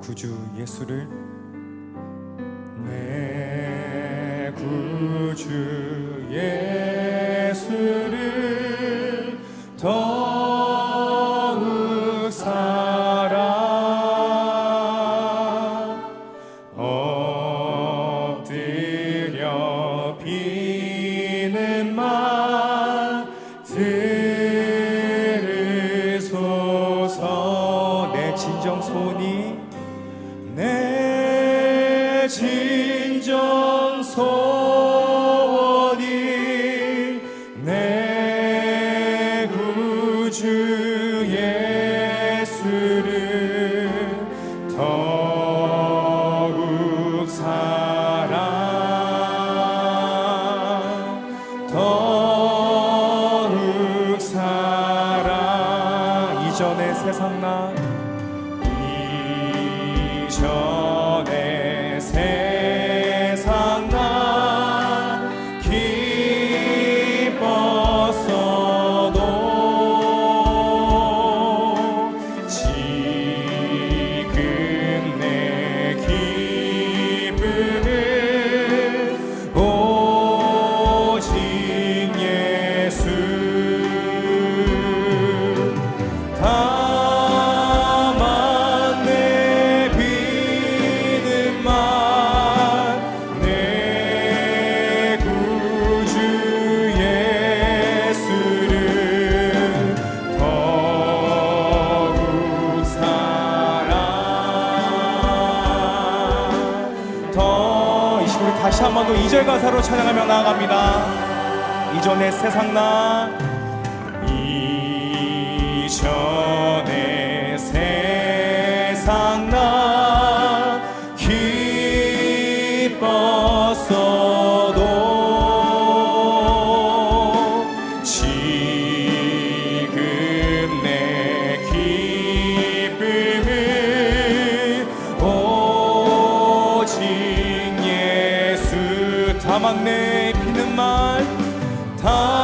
구주 예수를? 내 구주 예수 다시 한 번 더 2절 가사로 찬양하며 나아갑니다. 이전의 세상 나 예수 다만 내 피는 말 다만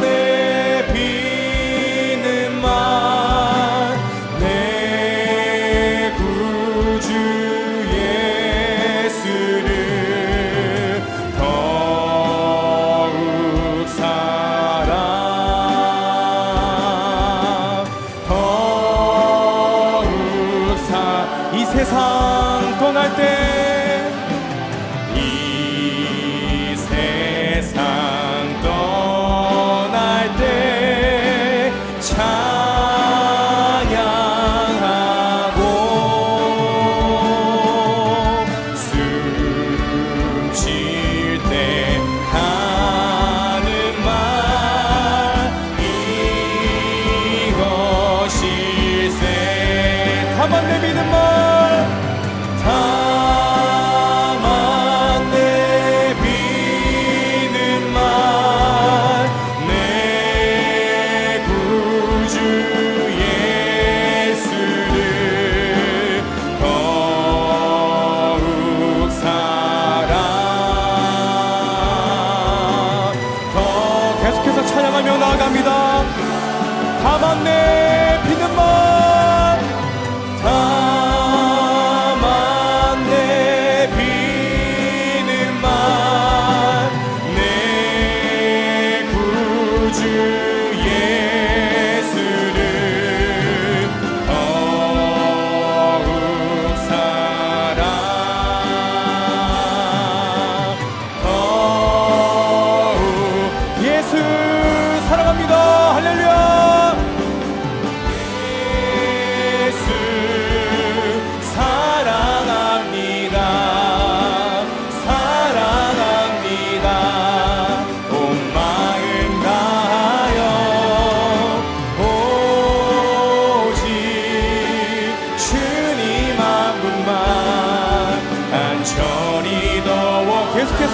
내 비는 말 내 구주 예수를 더욱 사랑 더욱 사이 세상 떠날 때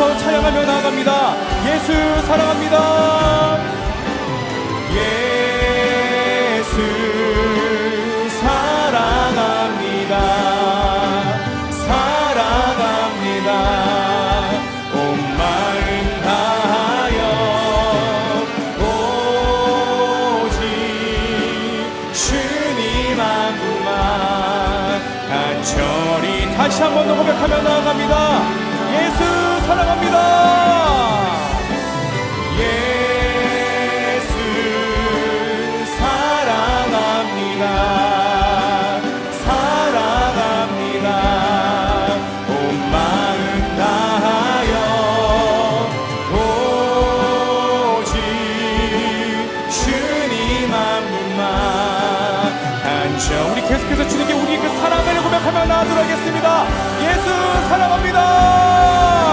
계속해서 찬양하며 나아갑니다. 예수 사랑합니다. 예수 사랑합니다. 사랑합니다. 온 마음 다하여 오직 주님 한 분만 한번 더 고백하며 나아갑니다. 예수 사랑합니다. 계속해서 주님께 우리 그 사랑을 고백하며 나아도록 하겠습니다. 예수 사랑합니다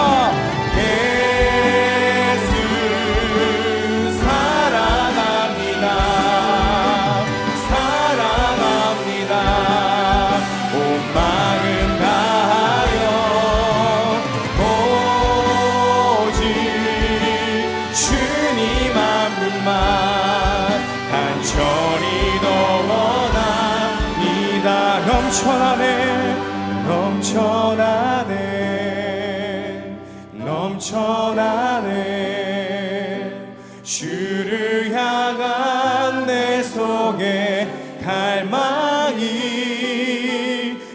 넘쳐나네. 넘쳐나네. 넘쳐나네. 주를 향한 내 속에 갈망이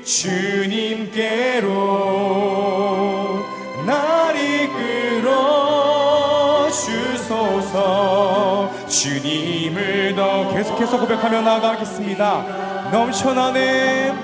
주님께로 날 이끌어 주소서. 주님을 더 계속해서 고백하며 나가겠습니다. 넘쳐나네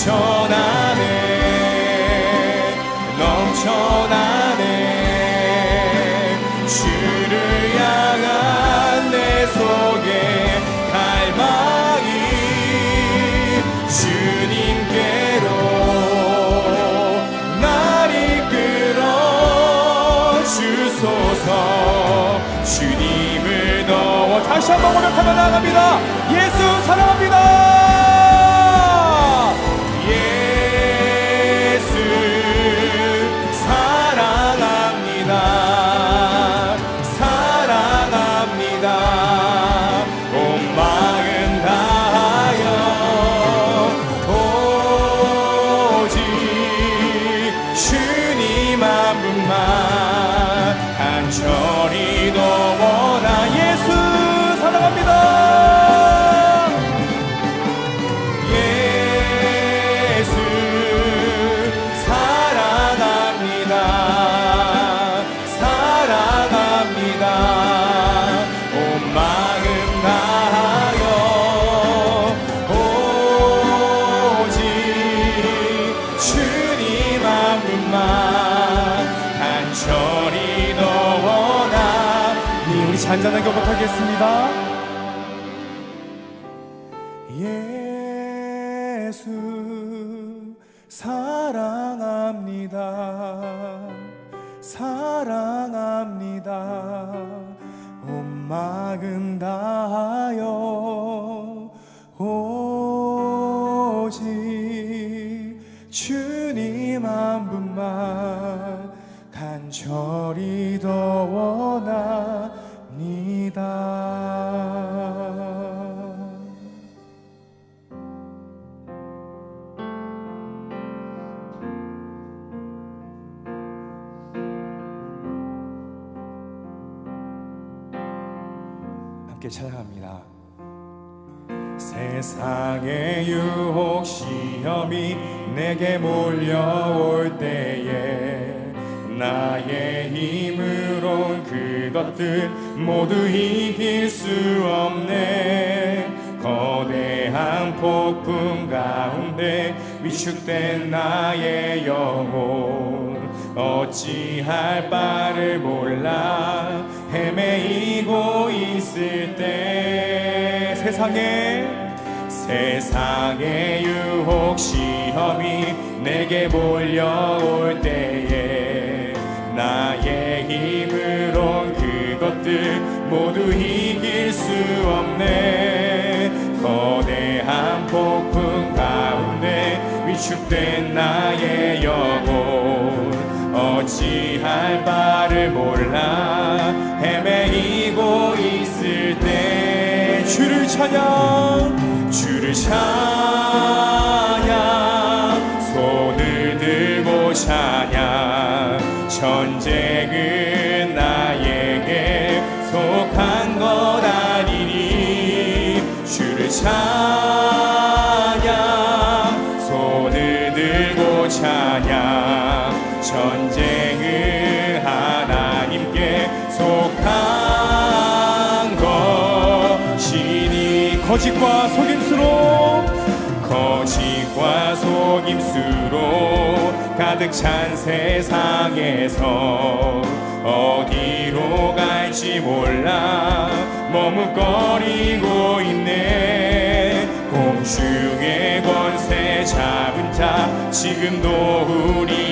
넘쳐나네. 넘쳐나네. 주를 향한 내 속에 갈망이 주님께로 날 이끌어 주소서. 주님을 넣어 다시 한번 고백하며 나갑니다. 예수 사랑합니다 우리 잔잔하게 고백하겠습니다 예수 사랑합니다 사랑합니다 온 마음 다 함께 찬양합니다. 세상의 유혹 시험이 내게 몰려올 때에 나의 힘으론 그것들 모두 이길 수 없네 거대한 폭풍 가운데 위축된 나의 영혼 어찌할 바를 몰라 헤매이고 있을 때 세상에 세상의 유혹 시험이 내게 몰려올 때에 나의 힘으론 그것들 모두 이길 수 없네. 거대한 폭풍 가운데 위축된 나의 영혼 어찌할 바를 몰라. 헤매이고 있을 때 주를 찬양 주를 찬양 손을 들고 찬양 전쟁은 나에게 속한 것 아니니. 주를 찬양 손을 들고 찬양 전쟁은 하나님께 속한 것이니 거짓과 속임수로 거짓과 속임수로 가득 찬 세상에서 어디로 갈지 몰라 머뭇거리고 있네. 공중의 권세 잡은 자 지금도 우리들을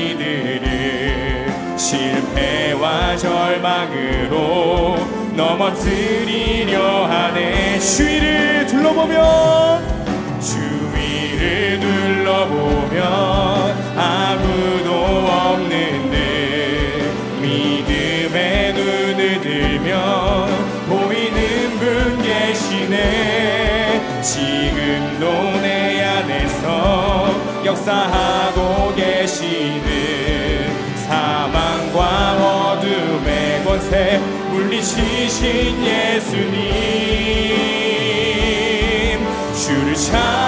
실패와 절망으로 넘어뜨리려 하네. 주위를 둘러보면 주위를 둘러보면 아무도 없는데 믿음의 눈을 들면 보이는 분 계시네. 지금도 내 안에서 역사하 권세 물리치신 예수님. 주를 찬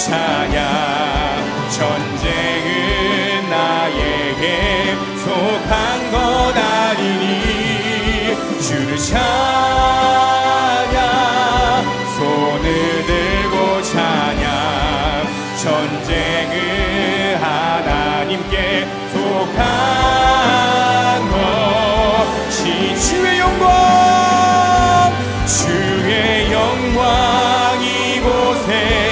찬양 전쟁은 나에게 속한 것 아니니 주를 찬양 손을 들고 찬양 전쟁은 하나님께 속한 것이 주의 영광 주의 영광 이곳에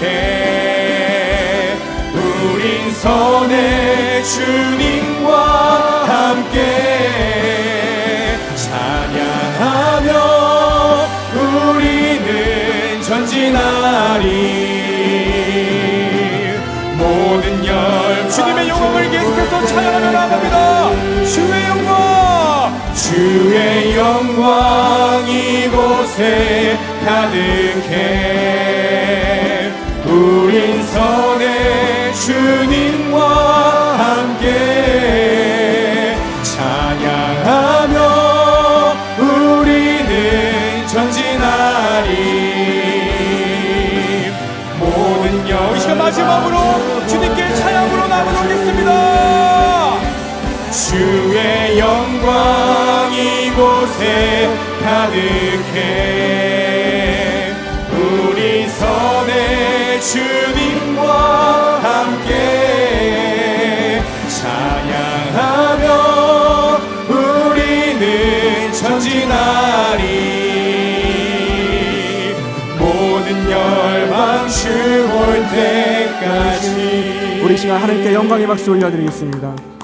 가득해 우린 선의 주님과 함께 찬양하며 우리는 전진하리. 모든 열 주님의 영광을 계속해서 찬양하며 나갑니다. 주의 영광! 주의 영광 이곳에 가득해 우린 선의 주님과 함께 찬양하며 우리는 전진하리. 모든 영이 시간 마지막으로 주님께 찬양으로 나아가겠습니다. 주의 영광 이곳에 가득해 주님과 함께 찬양하며 우리는 전진하리 모든 열방 주올 때까지 우리 시간 하나님께 영광의 박수 올려드리겠습니다.